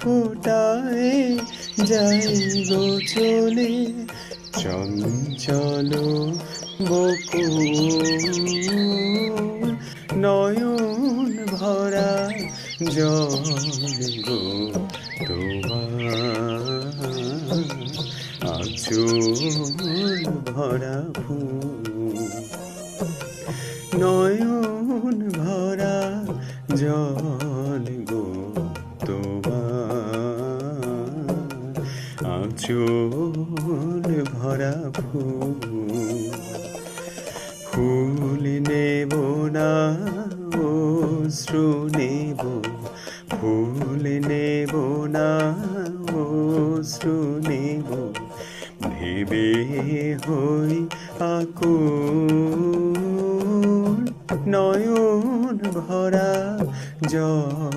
ফোটায় যাই গো চলে। চঞ্চল বকুল, নয়ন ভরা জল গো তোমার আচল ভরা ফুল। নয়ন ভরা জল আচল ভরা ফুল। ফুল নেব না, অশ্রু নেব। ফুল নেব না, অশ্রু নেব। ভেবে হই আকুল, নয়ন ভরা জল।